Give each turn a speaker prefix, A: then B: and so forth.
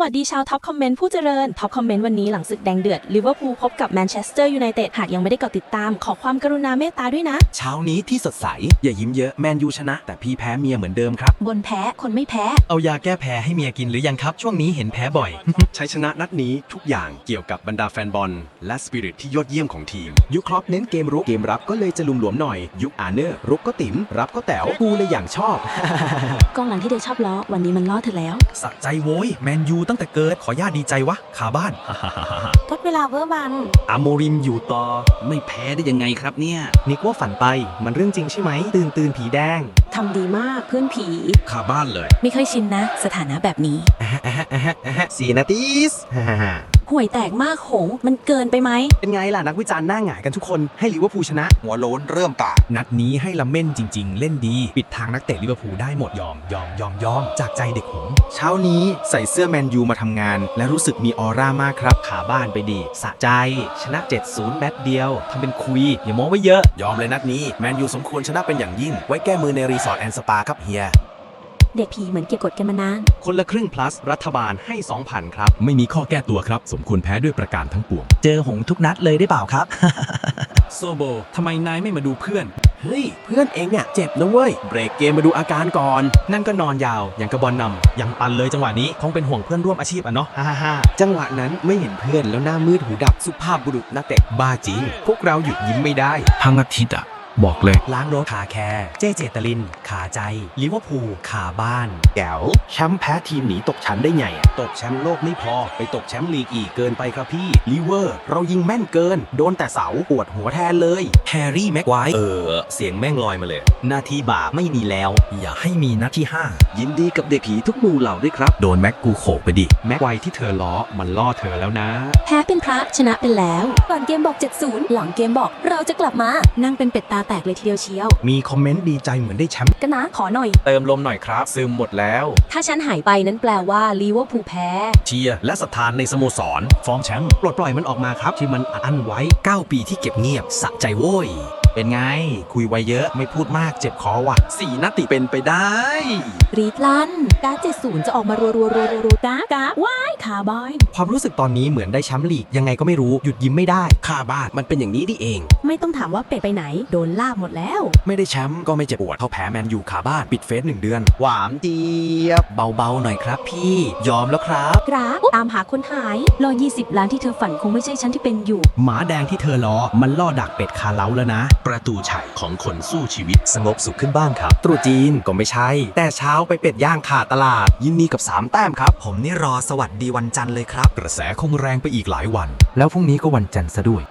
A: วัสดีชาวท็อปคอมเมนต์ผู้เจริญท็อปคอมเมนต์วันนี้หลังศึกแดงเดือดลิเวอร์พูลพบกับแมนเชสเตอร์ยูไนเต็ดหากยังไม่ได้กดติดตาม ขอความกรุณาเมตตาด้วยนะ
B: เช้านี้ที่สดใส อย่ายิ้มเยอะแมนยูชนะ แต่พี่แพ้เมียเหมือนเดิมครับ
A: บนแพ้คนไม่แพ้
C: เอายาแก้แพ้ให้เมียกินหรือยังครับ ช่วงนี้เห็นแพ้บ่อย
D: ชัยชนะนัดนี้ทุกอย่างเกี่ยวกับบรรดาแฟนบอล และสปิริตที่ยอดเยี่ยมของทีม
B: ยุคครอปเน้นเกมรุกเกมรับก็เลยจะลุมหลวมหน่อย ยุคอาร์เนอร์รุกก็ติ๋มรับก็แต๋วกูเลยอย่างชอบ
A: กองหลังที่เธอชอบล้อวันนี้มันล้อเธอแล้ว
C: สะใจโว้ยแมนยูตั้งแต่เกิด ขอญาตดีใจวะขาบ้าน
A: ทดเวลาเวอร์บัน
C: อาโมริมอยู่ต่อ
E: ไม่แพ้ได้ยังไงครับเนี่ย
B: นิกว่าฝันไป มันเรื่องจริงใช่ไหม ตื่นตื่นผีแดง
A: ทำดีมากเพื่อนผี
D: คาบ้านเลย
A: ไม่ค่อยชินนะ สถานะแบบนี้
B: สีนาทีส
A: ห่วยแตกมากหง มันเกินไปไหม
B: เป็นไงล่ะนักวิจารณ์หน้าหงายกันทุกคนให้ลิเวอร์พูลชนะ
D: หัวโล้นเริ่มกาก
C: นัดนี้ให้ละเม่นจริง ๆ เล่นดี ปิดทางนักเตะลิเวอร์พูลได้หมดยอมยอมยอมยอมจากใจเด็กหงส์
B: เช้านี้ใส่เสื้อแมนยูมาทำงาน และรู้สึกมีออร่ามากครับ ขาบ้านไปดี สะใจ ชนะ 7-0แมตช์เดียวทำเป็นคุย อย่าโม้ไว้เยอะ
D: ยอมเลยนัดนี้แมนยูสมควรชนะเป็นอย่างยิ่ง ไว้แก้มือในรีสอร์ทแอนด์สปาครับเฮีย
A: เด็กผีเหมือนเก็บกดกันมานาน
B: คนละครึ่ง plus รัฐบาลให้ 2,000 ครับ
F: ไม่มีข้อแก้ตัวครับ สมควรแพ้ด้วยประการทั้งปวง
E: เจอหงทุกนัดเลยได้เปล่าครับ
C: โซโบทำไมนายไม่มาดูเพื่อน
B: เฮ้ย เพื่อนเองเนี่ยเจ็บนะเว้ย เบรกเกมมาดูอาการก่อน นั่นก็นอนยาว อย่างกระบอลนำ
C: ยังปันเลยจังหวะนี้ คงเป็นห่วงเพื่อนร่วมอาชีพอะเนาะ
B: ฮ่าฮ่าฮ่าจังหวะนั้นไม่เห็นเพื่อนแล้วหน้ามืดหูดับสุภาพบุรุษนักเตะบ้าจริง พวกเราหยุดยิ้มไม่ได้
F: ทั้งอาทิตย์อะ บอกเลย
B: ล้างรถขาแคร์เจเจตลิน ขาใจ ลิเวอร์พูลขาบ้าน แก้วแชมป์แพ้ทีมหนีตกชั้นได้ไงอะตกแชมป์โลกไม่พอไปตกแชมป์ลีกอีกเกินไปครับพี่ลิเวอร์ เรายิงแม่นเกิน โดนแต่เสาปวดหัวแทนเลย
C: แฮร์รี่แม็กไวร์
B: เออ เสียงแม่งลอยมาเลย หน้าที่บาปไม่มีแล้ว
C: อย่าให้มีนัดที่
E: ยินดีกับเด็กผีทุกหมู่เหล่าด้วยครับ
F: โดนแม็กกูโขกไปดิ
B: แม็กไวที่เธอล้อมันล่อเธอแล้วนะ
A: แพ้เป็นพระชนะเป็นแล้วก่อนเกมบอก 70 หลังเกมบอกเราจะกลับมานั่งเป็นเป็ดตาแตกเลยทีเดียวเชียว
B: มีคอมเมนต์ดีใจเหมือนได้แชมป์
A: กันนะขอหน่อย
B: เติมลมหน่อยครับ ซึมหมดแล้ว
A: ถ้าฉันหายไปนั้นแปลว่าลีเวอร์พูลแพ้
C: 5เชียร์และสถานในสโมสร ฟอร์มแชมป์
B: ปลดปล่อยมันออกมาครับที่มันอั้นไว้
C: 9 ปีที่เก็บเงียบสะใจโว้ย
B: เป็นไง คุยไว้เยอะไม่พูดมากเจ็บคอว่ะ
C: สี่นัดติเป็นไปได้
A: รีดลั่นการ์ด70จะออกมารัวรัวรัวรัวรัวกากาว้ายคาร์บอย
B: ความรู้สึกตอนนี้เหมือนได้แชมป์ลีก ยังไงก็ไม่รู้หยุดยิ้มไม่ได้
D: ค่าบ้านมันเป็นอย่างนี้นี่เอง
A: ไม่ต้องถามว่าเป็ดไปไหน โดนลากหมดแล้ว
D: ไม่ได้แชมป์ก็ไม่เจ็บปวดเท่าแพ้แมนยูคาบ้านปิดเฟสหนึ่งเดือน
B: หวามเจี๊ยบ
E: เบาๆหน่อยครับ พี่ยอมแล้วครับ
A: กราฟตามหาคนหายรอ20 ล้านที่เธอฝันคงไม่ใช่ฉันที่เป็นอยู่
C: หมาแดงที่เธอล้อมันล่อดักเป็ดคาเล้าแล้วนะ
F: ประตูชัยของคนสู้ชีวิต
B: สงบสุขขึ้นบ้างครับ ตรุษจีนก็ไม่ใช่ แต่เช้าไปเป็ดย่างขาดตลาด ยินดีกับ 3 แต้มครับ
E: ผมนี่รอสวัสดีวันจันทร์เลยครับ
F: กระแสคงแรงไปอีกหลายวัน
B: แล้วพรุ่งนี้ก็วันจันทร์ซะด้วย